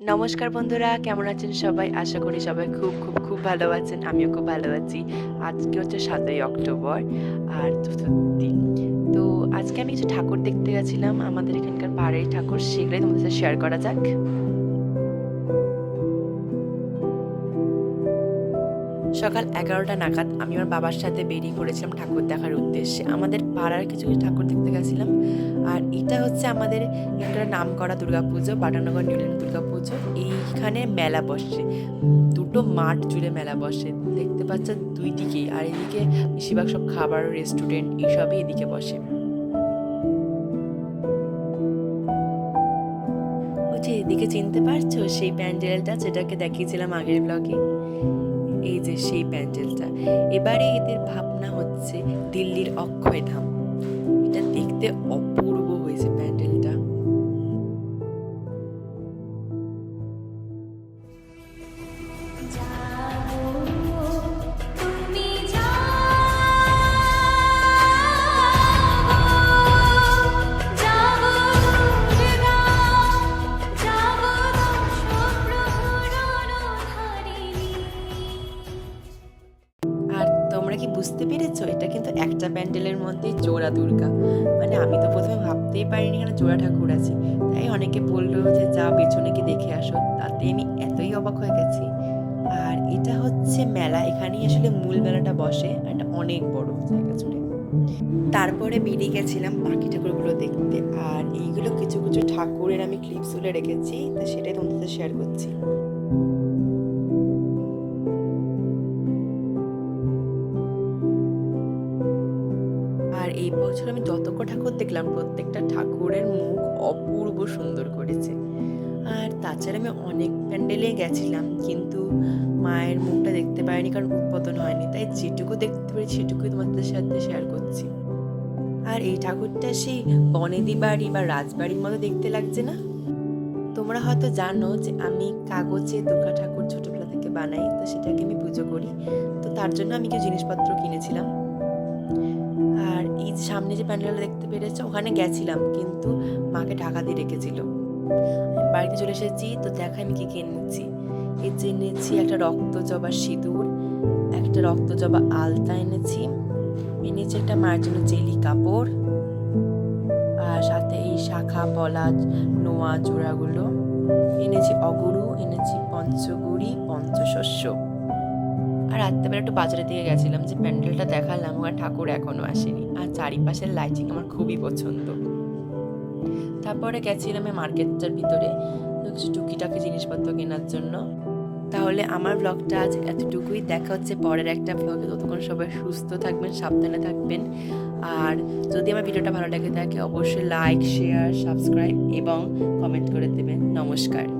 নমস্কার বন্ধুরা, কেমন আছেন সবাই? আশা করি সবাই খুব খুব খুব ভালো আছেন, আমিও খুব ভালো আছি। আজকে হচ্ছে সাতই অক্টোবর আর চতুর্থী তো আজকে আমি কিছু ঠাকুর দেখতে গেছিলাম, আমাদের এখানকার পাড়ের ঠাকুর সেগুলোই তোমাদের সাথে শেয়ার করা যাক। সকাল এগারোটা নাগাদ আমি আমার বাবার সাথে বেরিয়ে পড়েছিলাম ঠাকুর দেখার উদ্দেশ্যে। আমাদের পাড়ার কিছু কিছু ঠাকুর দেখতে গেছিলাম। আর এটা হচ্ছে আমাদের এখানকার নাম করা দুর্গাপুজো, বাটানগর নিউল্যান্ড দুর্গাপুজো। এইখানে মেলা বসে। দুটো মাঠ জুড়ে মেলা বসে। দেখতে পাচ্ছ দুই দিকেই। আর এদিকে বেশিরভাগ সব খাবার রেস্টুরেন্ট এইসবই এদিকে বসে। ওই এদিকে চিনতে পারছ? সেই প্যান্ডেলটা যেটাকে দেখিয়েছিলাম আগের ব্লগে এই যে সেই প্যান্ডেলটা। এবারে এদের ভাবনা হচ্ছে দিল্লির অক্ষয়ধাম এটা দেখতে অপূর্ব তোমরা কি বুঝতে পেরেছ? এটা কিন্তু একটা প্যান্ডেলের মধ্যে জোড়া দুর্গা। মানে আমি তো প্রথমে ভাবতেই পারিনি এখানে জোড়া ঠাকুর আছে। তাই অনেকে বলল যে যা পেছনে কি দেখে আসো। তাতে আমি এতই অবাক হয়ে গেছি। আর এটা হচ্ছে মেলা। এখানেই আসলে মূল মেলাটা বসে এটা অনেক বড় জায়গা জুড়ে। তারপরে বেরিয়ে গেছিলাম বাকি ঠাকুরগুলো দেখতে। আর এইগুলো কিছু কিছু ঠাকুরের আমি ক্লিপস তুলে রেখেছি। তো সেটাই তোমাদের শেয়ার করছি। এই বছর আমি যতক ঠাকুর দেখলাম, প্রত্যেকটা ঠাকুরের মুখ অপূর্ব সুন্দর করেছে। আর তাছাড়া আমি অনেক প্যান্ডেলে গেছিলাম, কিন্তু মায়ের মুখটা দেখতে পারিনি কারণ উদ্বোধন হয়নি। তাই যেটুকু দেখতে পারি সেটুকুই তোমাদের সাথে শেয়ার করছি। আর এই ঠাকুরটা সেই বনেদি বাড়ি বা রাজবাড়ির মতো দেখতে লাগছে না? তোমরা হয়তো জানো যে আমি কাগজে দুর্গা ঠাকুর ছোটবেলা থেকে বানাই, তো সেটাকে আমি পুজো করি। তো তার জন্য আমি কিছু জিনিসপত্র কিনেছিলাম। এই যে সামনে যে প্যান্ডেলটা দেখতে পেরেছ, ওখানে গেছিলাম, কিন্তু মাকে ঢাকা দিয়ে রেখেছিল। বাড়িতে চলে এসেছি, তো দেখা আমি কি কি এনেছি। এই যে এনেছি একটা রক্ত জবা সিঁদুর, একটা রক্ত জবা আলতা এনেছি এনেছি একটা মায়ের জন্য জেলি কাপড়, আর সাথে এই শাখা পলা নোয়া, জোড়াগুলো। এনেছি অগুরু, এনেছি পঞ্চগুড়ি, পঞ্চশস্য। আর রাত্রেবেলা একটু বাজারের দিকে গেছিলাম, যে প্যান্ডেলটা দেখালাম, ওখানে ঠাকুর এখনও আসেনি। আর চারিপাশের লাইটিং আমার খুবই পছন্দ। তারপরে গেছিলাম মার্কেটটার ভিতরে কিছু টুকিটাকি জিনিসপত্র কেনার জন্য। তাহলে আমার ব্লগটা আজ এতটুকুই। দেখা হচ্ছে পরের একটা ব্লগে ততক্ষণ সবাই সুস্থ থাকবেন, সাবধানে থাকবেন। আর যদি আমার ভিডিওটা ভালো লাগে থাকে, অবশ্যই লাইক শেয়ার সাবস্ক্রাইব এবং কমেন্ট করে দেবেন। নমস্কার।